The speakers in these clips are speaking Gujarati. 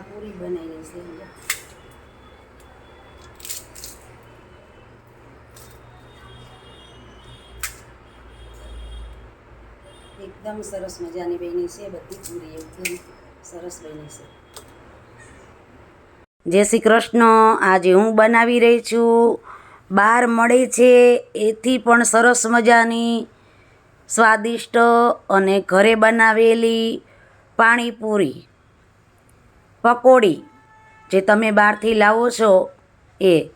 આ પૂરી બનાવી છે એકદમ સરસ મજાની બની છે, બધી પૂરી એકદમ સરસ બની છે. જય શ્રી કૃષ્ણ, આજે હું બનાવી રહી છું. બહાર મળે છે, એથી પણ સરસ મજાની સ્વાદિષ્ટ અને ઘરે બનાવેલી પાણીપુરી. પકોડી. જે તમે બહારથી લાવો છો એ.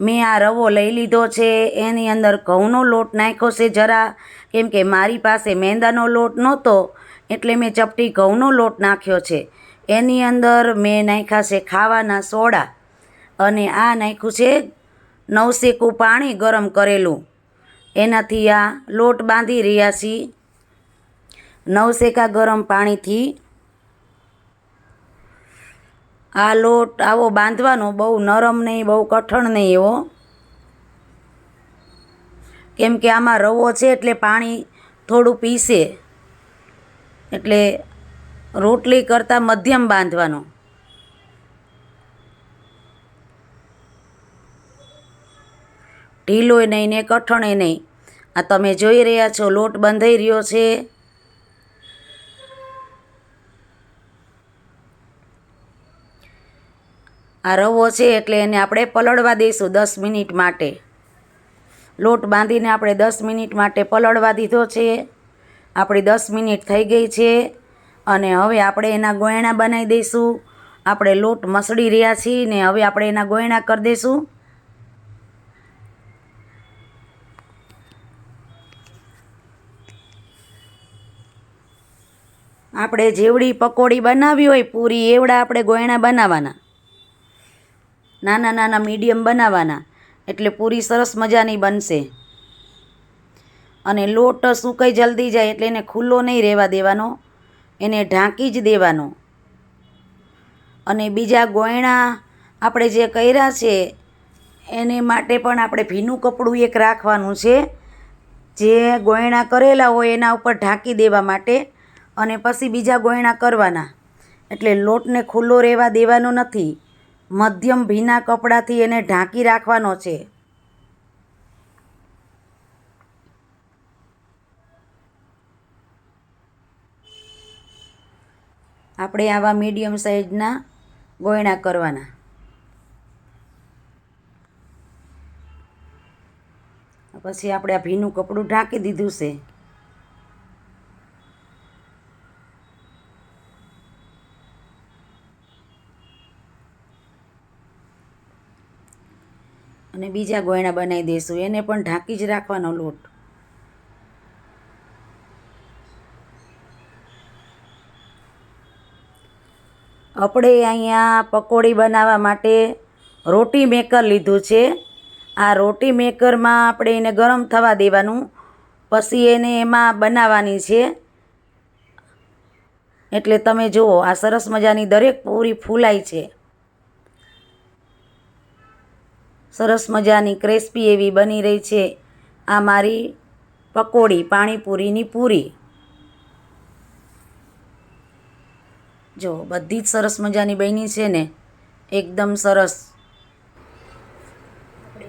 મેં આ રવો લઈ લીધો છે. એની અંદર ઘઉંનો લોટ નાખ્યો છે જરા. કેમ કે મારી પાસે મેંદાનો લોટ નહોતો, એટલે મેં ચપટી ઘઉંનો લોટ નાખ્યો છે. એની અંદર મેં નાખ્યા છે ખાવાના સોડા. અને આ નાખ્યું છે નવશેકું પાણી ગરમ કરેલું. એનાથી આ લોટ બાંધી રહ્યા છીએ. નવશેકા ગરમ પાણીથી આ લોટ આવો બાંધવાનો બહુ નરમ નહીં, બહુ કઠણ નહીં એવો. કેમ કે આમાં રવો છે એટલે પાણી થોડું પીસે. એટલે રોટલી કરતાં મધ્યમ બાંધવાનો. ઢીલોય નહીં ને કઠણે નહીં. આ તમે જોઈ રહ્યા છો, લોટ બંધાઈ રહ્યો છે. આ રવો છે એટલે એને આપણે પલળવા દઈશું દસ મિનિટ માટે. લોટ બાંધીને આપણે દસ મિનિટ માટે પલળવા દીધો છે. આપણી દસ મિનિટ થઈ ગઈ છે અને હવે આપણે એના ગોયણા બનાવી દઈશું. આપણે લોટ મસળી રહ્યા છીએ ને હવે આપણે એના ગોયણા કરી દઈશું. આપણે જેવડી પકોડી બનાવી હોય પૂરી એવડા આપણે ગોયણા બનાવવાના નાના નાના મીડિયમ બનાવવાના. એટલે પૂરી સરસ મજાની બનશે. અને લોટ સુકાઈ જલ્દી જાય એટલે એને ખુલ્લો નહીં રહેવા દેવાનો. એને ઢાંકી જ દેવાનો. અને બીજા ગોયણા આપણે જે કર્યા છે, એને માટે પણ આપણે ભીનું કપડું એક રાખવાનું છે. જે ગોયણા કરેલા હોય એના ઉપર ઢાંકી દેવા માટે અને પછી બીજા ગોયણા કરવાના. એટલે લોટને ખુલ્લો રહેવા દેવાનો નથી. મધ્યમ ભીના કપડાથી એને ઢાંકી રાખવાનો છે. આપણે આવા મીડિયમ સાઈઝના ગોયણા કરવાના. પછી આપણે આ ભીનું કપડું ઢાંકી દીધું છે. અને બીજા ગોયણા બનાવી દઈશું એને પણ ઢાંકી જ રાખવાનો લોટ. આપણે અહીંયા પકોડી બનાવવા માટે રોટી મેકર લીધું છે. આ રોટી મેકરમાં આપણે એને ગરમ થવા દેવાનું. પછી એને એમાં બનાવવાની છે. એટલે તમે જુઓ, આ સરસ મજાની દરેક પૂરી ફૂલાય છે. સરસ મજાની ક્રેસ્પી એવી બની રહી છે. આ મારી પકોડી, પાણીપુરીની પૂરી. જો, બધી જ સરસ મજાની બની છે ને, એકદમ સરસ.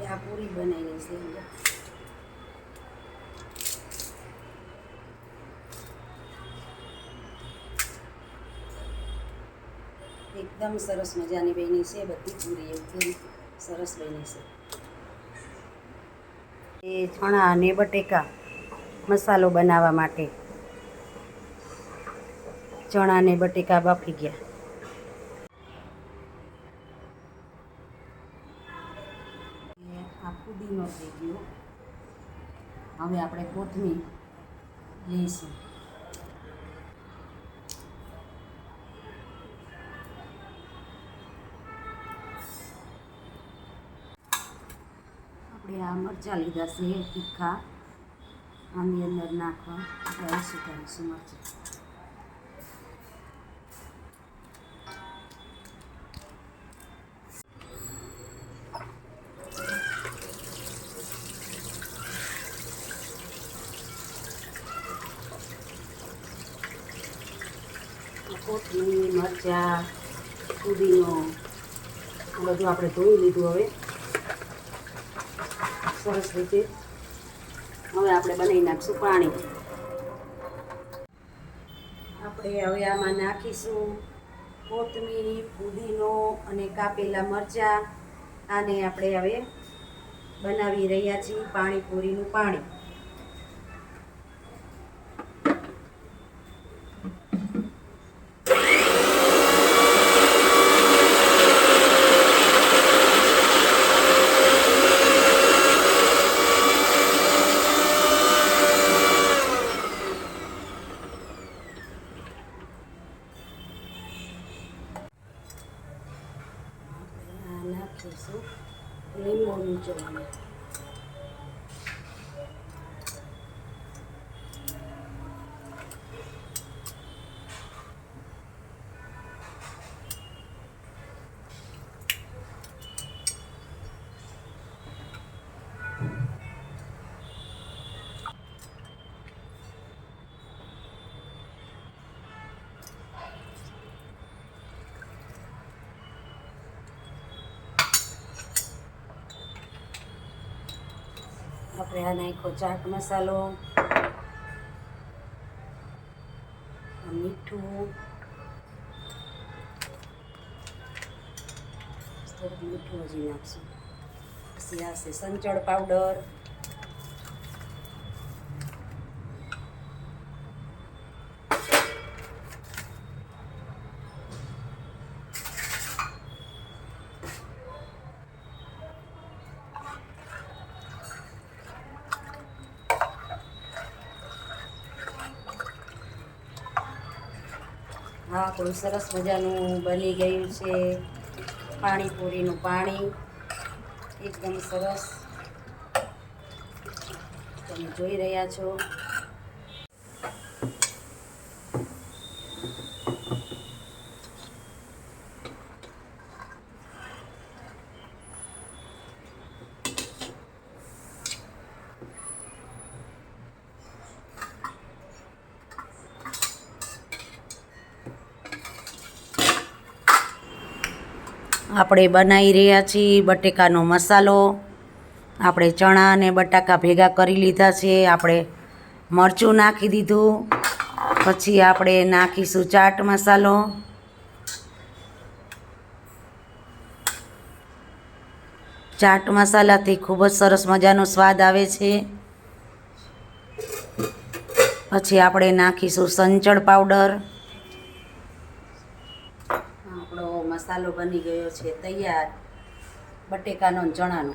આ પૂરી બનાવી છે એકદમ સરસ મજાની બની છે બધી પૂરી એકદમ સરસ બની છે. એ ચણા અને બટેકા મસાલો બનાવવા માટે ચણા ને બટેકા બાફી ગયા. આ પુદીનો થઈ ગયો. હવે આપણે કોથમીર લઈશું. આપણે આ મરચાં લીધા છે, તીખા. આની અંદર નાખવા. આપણે ઓછું કરીશું મરચાં. કોથમીર, મરચાં, પુદીનો બધું આપણે ધોઈ લીધું હવે. સરસ રીતે. હવે આપણે બનાવી નાખશું પાણી. આપણે હવે આમાં નાખીશું કોથમીર, પુદીનો અને કાપેલા મરચાં. આને આપણે હવે બનાવી રહ્યા છીએ પાણીપુરીનું પાણી. 柠檬酒了。આપણે આ નાખ્યો ચાટ મસાલો મીઠું. મીઠું હજી નાખશું. પછી આવશે સંચળ પાવડર. આપણું સરસ મજાનું બની ગયું છે. પાણીપુરીનું પાણી. એકદમ સરસ. તમે જોઈ રહ્યા છો. આપણે બનાવી રહ્યા છીએ, બટેકાનો મસાલો, આપણે ચણા અને બટાકા ભેગા કરી લીધા છે, આપણે મરચું નાખી દીધું, પછી આપણે નાખીશું ચાટ મસાલો. ચાટ મસાલાથી ખૂબ જ સરસ મજાનો સ્વાદ આવે છે. પછી આપણે નાખીશું સંચળ પાવડર આપણો મસાલો બની ગયો છે તૈયાર. બટેકાનો ચણાનો.